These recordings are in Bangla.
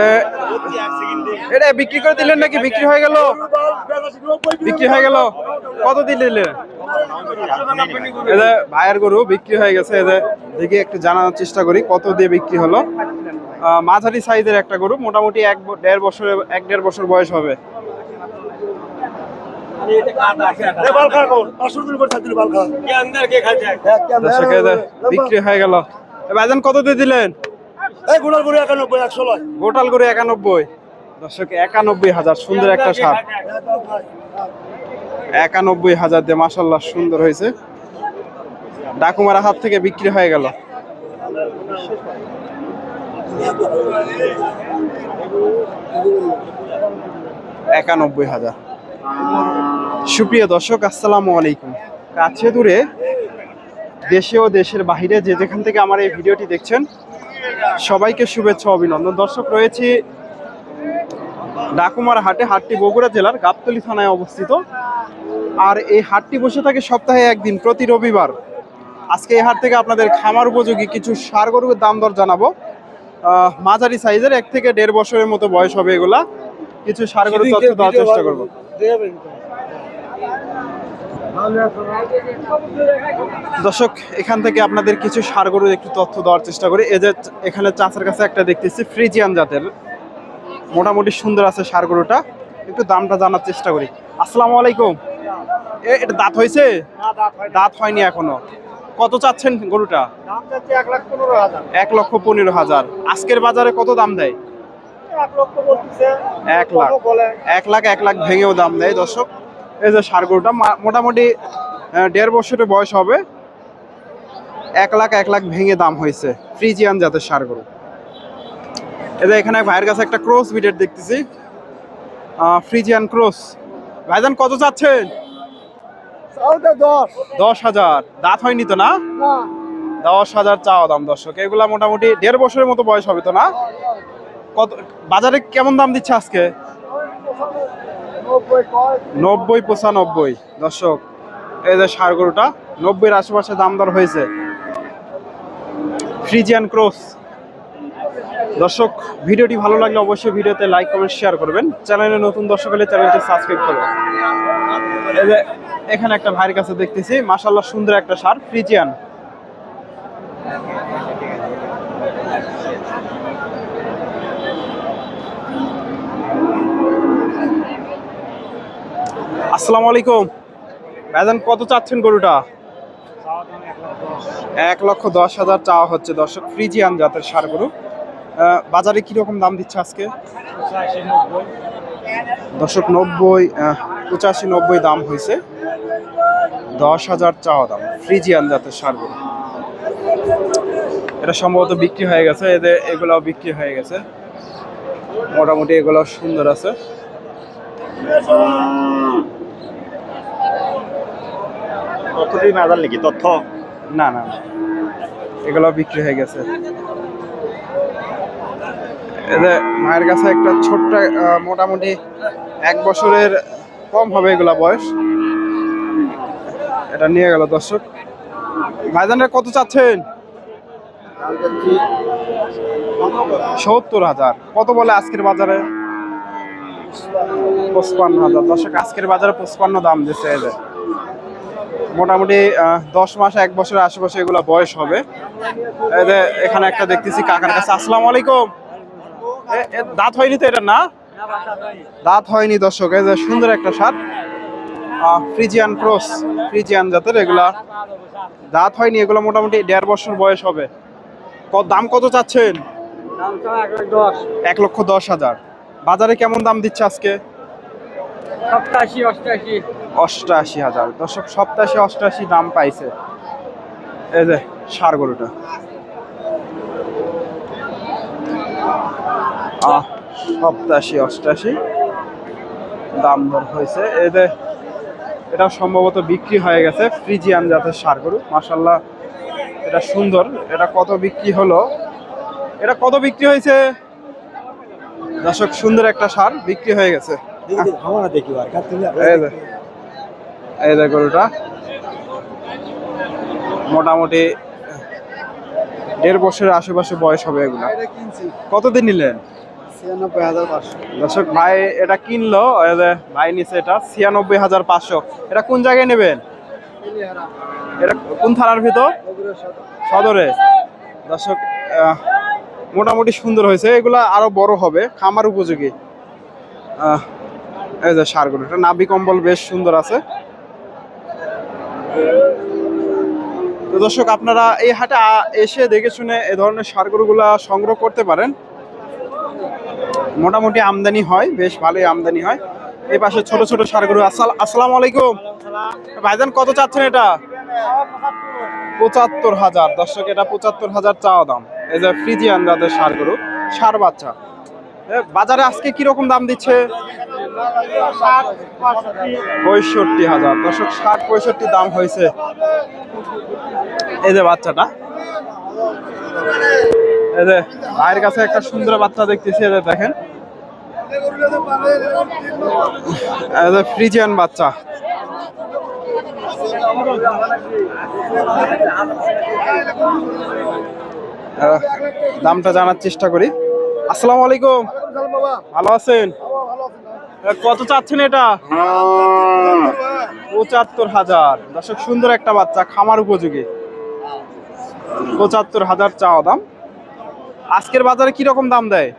এ, এটা বিক্রি করে দিলেন নাকি? বিক্রি হয়ে গেল? বিক্রি হয়ে গেল। কত দিলেন? ভাইয়ের গরু বিক্রি হয়ে গেছে। এদের দেখি একটু জানার চেষ্টা করি কত দিয়ে বিক্রি হলো? মাঝারি সাইজের একটা গরু মোটামুটি এক দেড় বছর এক দেড় বছর বয়স হবে। বিক্রি হয়ে গেল। এ ভাইজান কত দিয়ে দিলেন? গোটাল গরু একানব্বই দর্শক, একানব্বই হাজার, সুন্দর একটা সার। একানব্বই হাজার দিয়ে মাসাল্লাহ সুন্দর হয়েছে। ডাকুমারা হাত থেকে বিক্রি হয়ে গেল। একানব্বই হাজার। সুপ্রিয় দর্শক, আসসালামু আলাইকুম। কাছে দূরে দেশে ও দেশের বাইরে যে যেখান থেকে আমার এই ভিডিওটি দেখছেন সবাইকে শুভেচ্ছা অভিনন্দন। দর্শক রয়েছে ডাকুমার হাটে হাটটি বগুড়া জেলার গাবতলী থানায় অবস্থিত। আর এই হাটটি বসে থাকে সপ্তাহে একদিন প্রতি রবিবার। আজকে এই হাট থেকে আপনাদের খামার উপযোগী কিছু সার গরুর দাম দর জানাব। মাঝারি সাইজের এক থেকে দেড় বছরের মতো বয়স হবে এগুলা। কিছু সার গরুর তথ্য দেওয়ার চেষ্টা করব। দর্শক এখান থেকে আপনাদের কিছু সার গরুর একটু তথ্য দেওয়ার চেষ্টা করি। এই যে এখানে চাষের কাছে একটা দেখতেছি ফ্রিজিয়ান জাতের। মোটামুটি সুন্দর আছে সার গরুটা একটু দামটা জানার চেষ্টা করি। আসসালামু আলাইকুম। এ এটা দাঁত হয়েছে? দাঁত হয়নি। এখনও। কত চাচ্ছেন গরুটা? এক লক্ষ পনেরো হাজার। আজকের বাজারে কত দাম দেয়? এক লাখ। এক লাখ এক লাখ ভেঙেও দাম দেয় দর্শক। এই যে সার গরুটা মোটামুটি দেড় বছরের বয়স হবে। এক লাখ এক লাখ ভেঙে দাম হয়েছে ফ্রিজিয়ান জাতের সার গরু। এই যে এখানে ভাইয়ের কাছে একটা ক্রস বিটের দেখতেছি। Friesian cross. ভাইজান কত চাচ্ছেন? দশ। হাজার। দাঁত হয়নি তো না? দশ হাজার চাওয়া দাম দর্শক। এগুলা মোটামুটি দেড় বছরের মতো বয়স হবে তো না? কত বাজারে কেমন দাম দিচ্ছে আজকে? নব্বই পঁচানব্বই। দর্শক, এই যে সার গরুটা, নব্বইয়ের আশেপাশে দাম দর হয়েছে। ফ্রিজিয়ান ক্রস দর্শক, ভিডিওটি ভালো লাগলে অবশ্যই ভিডিওতে লাইক কমেন্ট শেয়ার করবেন। চ্যানেলে নতুন দর্শক হলে চ্যানেলটি সাবস্ক্রাইব করবেন। এখানে একটা ভাইয়ের কাছে দেখতেছি মাশাল্লাহ সুন্দর একটা সার ফ্রিজিয়ান আসসালামু আলাইকুম। ভাইজান, কত চাচ্ছেন গরুটা? এক লক্ষ দশ হাজার চাওয়া হচ্ছে দর্শক, ফ্রিজিয়ান জাতের সার গরু। বাজারে কীরকম দাম দিচ্ছে আজকে? দশক নব্বই পঁচাশি, নব্বই দাম হয়েছে। দশ হাজার চাওয়া দাম, ফ্রিজিয়ান জাতের সার গরু। এটা সম্ভবত বিক্রি হয়ে গেছে এদের এগুলাও বিক্রি হয়ে গেছে। মোটামুটি এগুলো সুন্দর আছে। তথ্যটি মেজাল নাকি তথ্য? না না না। এগুলো বিক্রি হয়ে গেছে। মায়ের কাছে একটা ছোট্ট মোটামুটি এক বছরের কম হবে এগুলা বয়স। এটা নিয়ে গেল দর্শক। ভাইজানের কত চাচ্ছেন? সত্তর হাজার। কত বলে আজকের বাজারে? পঁচপান্ন হাজার। দর্শক, আজকের বাজারে পঁচপান্ন দাম দিচ্ছে এদের মোটামুটি দশ মাস এক বছরের আশেপাশে এগুলো বয়স হবে। এখানে একটা দেখতেছি কাকার কাছে। আসসালামু আলাইকুম। দাঁত হয়নি তো এটা না? দাঁত হয়নি দর্শক এই যে সুন্দর একটা সার ফ্রিজিয়ান ক্রস ফ্রিজিয়ান জাতের এগুলা। দাঁত হয়নি এগুলো মোটামুটি দেড় বছর বয়স হবে। কত দাম কত চাচ্ছেন? এক লক্ষ দশ হাজার। বাজারে কেমন দাম দিচ্ছে আজকে? সপ্তাশি অষ্টাশি। অষ্টআশি হাজার। দর্শক সপ্তাশি অষ্টআশি দাম পাইছে। এই যে সার গরুটা। সপ্তাশি অষ্টআশি দাম দর হয়েছে। এই যে এটা সম্ভবত বিক্রি হয়ে গেছে ফ্রিজিয়ান জাতের সার গরু। মাসাল্লাহ এটা সুন্দর। এটা কত বিক্রি হলো? এটা কত বিক্রি হয়েছে? দর্শক সুন্দর একটা সার বিক্রি হয়ে গেছে। আমরা দেখি এই যে গরুটা। মোটামুটি দেড় বছরের আশেপাশে বয়স হবে এগুলো। কতদিন নিলেন? দর্শক ভাই এটা কিনলো ভাই নিছে এটা ছিয়ানব্বই হাজার পাঁচশো। এটা কোন জায়গায় নেবেন? এটা কোন থানার ভিতর? সদরে। দর্শক মোটামুটি সুন্দর হয়েছে। এগুলা আরও বড় হবে খামার উপযোগী। আহ, এই যে সারগুলো এটা নাভি কম্বল বেশ সুন্দর আছে। তো দর্শক, আপনারা এই হাটে এসে দেখে শুনে এ ধরনের সারগরুগুলা সংগ্রহ করতে পারেন। মোটামুটি আমদানি হয়, বেশ ভালোই আমদানি হয়। এই পাশে ছোট ছোট সারগরু। আসসাল- আসসালামু আলাইকুম। ভাইজান, কত চাচ্ছেন এটা? পঁচাত্তর হাজার। দর্শক, এটা পঁচাত্তর হাজার চাওয়া দাম। এই যে ফ্রিজিয়ান যাদের সার গরু সার বাচ্চা। বাজারে আজকে কীরকম দাম দিচ্ছে? পঁয়ষট্টি হাজার। দর্শক, ষাট পঁয়ষট্টি দাম হয়েছে। এই যে বাচ্চাটা। এই যে ভাইয়ের কাছে একটা সুন্দর বাচ্চা দেখতেছি যে দেখেন। ফ্রিজিয়ান বাচ্চা। দামটা জানার চেষ্টা করি। আসসালামু আলাইকুম। ভালো আছেন? কত চাচ্ছেন এটা? পঁচাত্তর হাজার। দর্শক সুন্দর একটা বাচ্চা খামার উপযোগী। পঁচাত্তর হাজার চাওয়া দাম। আজকের বাজারে কি রকম দাম দেয়?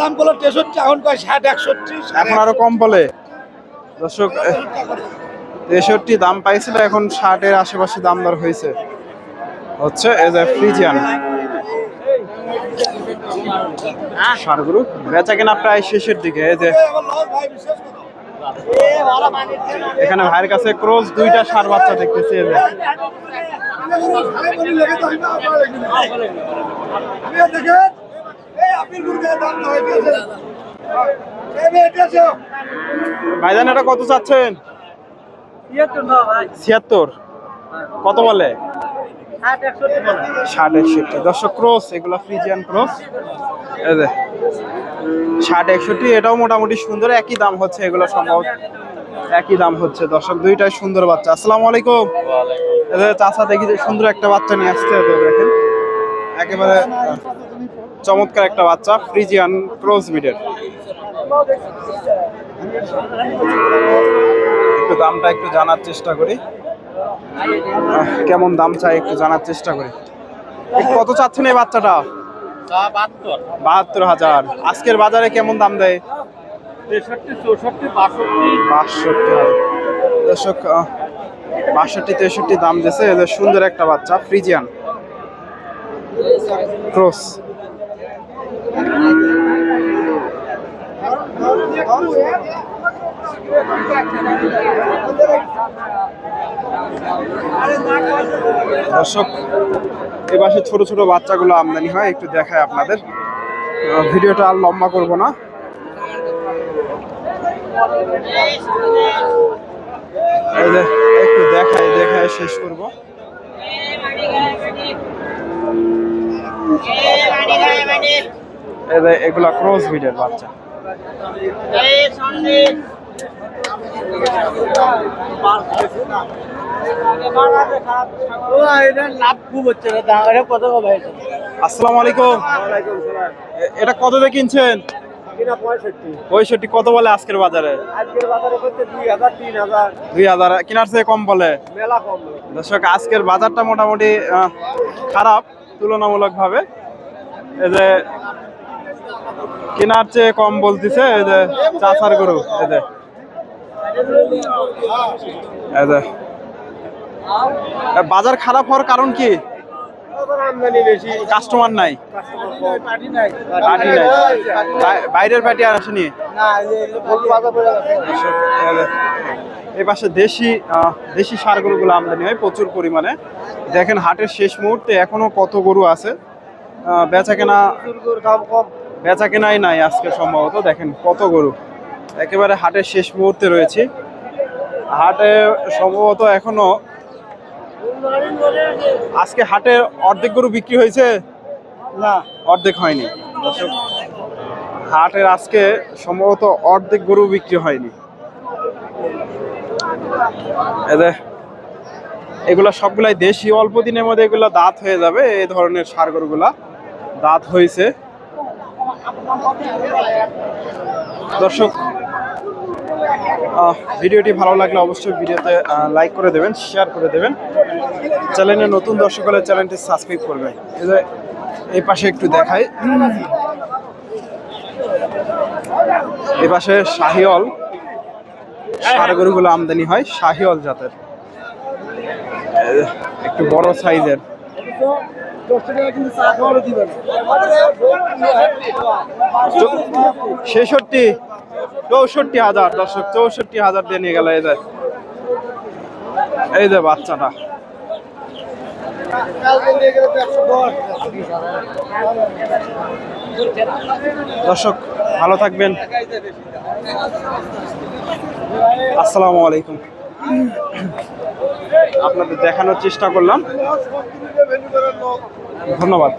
দাম বলো তেষট্টি এখন ষাট একষট্টি এখন আরও কম বলে। দর্শক তেষট্টি দাম পাইছিল এখন ষাটের আশেপাশে দাম দর হয়েছে। হচ্ছে এজ এ ফ্রিজিয়ান সারগুলো বেচা কেনা প্রায় শেষের দিকে যে এখানে ভাইয়ের কাছে ক্রোজ দুইটা সার বাচ্চা দেখতেছি ভাইজান এটা কত চাচ্ছেন? ছিয়াত্তর। কত বলে? ষাট একষট্টি। দর্শক ক্রস এগুলো ফ্রিজিয়ান ক্রস ষাট একষট্টি, এটাও মোটামুটি সুন্দর, একই দাম হচ্ছে এগুলো সম্ভব একই দাম হচ্ছে, দর্শক, দুইটাই সুন্দর বাচ্চা। আসসালামু আলাইকুম। চাষা দেখি যে সুন্দর একটা বাচ্চা নিয়ে আসছে দেখেন। একেবারে চমৎকার একটা বাচ্চা ফ্রিজিয়ান ক্রস বিডের একটু দামটা একটু জানার চেষ্টা করি। কেমন দাম চাই একটু জানার চেষ্টা করি। কত চাচ্ছেন এই বাচ্চাটা? বাহাত্তর। হাজার। আজকের বাজারে কেমন দাম দেয়? দর্শক বাষট্টি তেষট্টি দাম দিয়েছে। সুন্দর একটা বাচ্চা ফ্রিজিয়ান। ক্রস। দর্শক, এ পাশে ছোট ছোট বাচ্চাগুলো আমদানি হয়, একটু দেখায় আপনাদের। ভিডিওটা আর লম্বা করব না। একটু দেখায় দেখায় শেষ করব। এগুলা ক্রস বিডের বাচ্চা। আসসালামু এটা কত দিয়ে কিনছেন? কিনা পঁয়ষট্টি। কত বলে আজকের বাজারে? দুই হাজার। কেনার চেয়ে কম বলে। দর্শক, আজকের বাজারটা মোটামুটি খারাপ তুলনামূলক ভাবে এই যে কেনার চেয়ে কম বলতেছে, এই যে চাষার গরু, এই বাজার খারাপ হওয়ার কারণ কি? কাস্টমার নাই। বাইরের পার্টি আর আসেনি? এই পাশে দেশি দেশি সার গরুগুলো আমদানি হয় প্রচুর পরিমাণে। দেখেন হাটের শেষ মুহূর্তে এখনও কত গরু আছে। বেচা কেনা বেচা কেনাই নাই আজকে সম্ভবত। দেখেন কত গরু। একেবারে হাটের শেষ মুহূর্তে রয়েছে। হাটে সম্ভবত এখনও আজকে হাটের অর্ধেক গরু বিক্রি হয়েছে? না। অর্ধেক হয়নি। হাটের আজকে সম্ভবত অর্ধেক গরু বিক্রি হয়নি। এগুলো সবগুলাই দেশি অল্প দিনের মধ্যে এগুলো দাঁত হয়ে যাবে এই ধরনের সার গরুগুলা। দাঁত হয়েছে। দর্শক ভিডিওটি ভালো লাগলে অবশ্যই ভিডিওতে লাইক করে দেবেন শেয়ার করে দেবেন। চ্যানেলে নতুন দর্শক হলে চ্যানেলটি সাবস্ক্রাইব করবেন। এই যে, এই পাশে একটু দেখাই। এই পাশে শাহিওল ষাড় গরুগুলো আমদানি হয় শাহিওল জাতের। একটু বড় সাইজের ছেষট্টি, চৌষট্টি হাজার, দর্শক, চৌষট্টি হাজার দিয়ে নিয়ে গেল, এই যে। এই যে বাচ্চাটা। দর্শক, ভালো থাকবেন। আসসালামু আলাইকুম। আপনাদের দেখানোর চেষ্টা করলাম। ধন্যবাদ।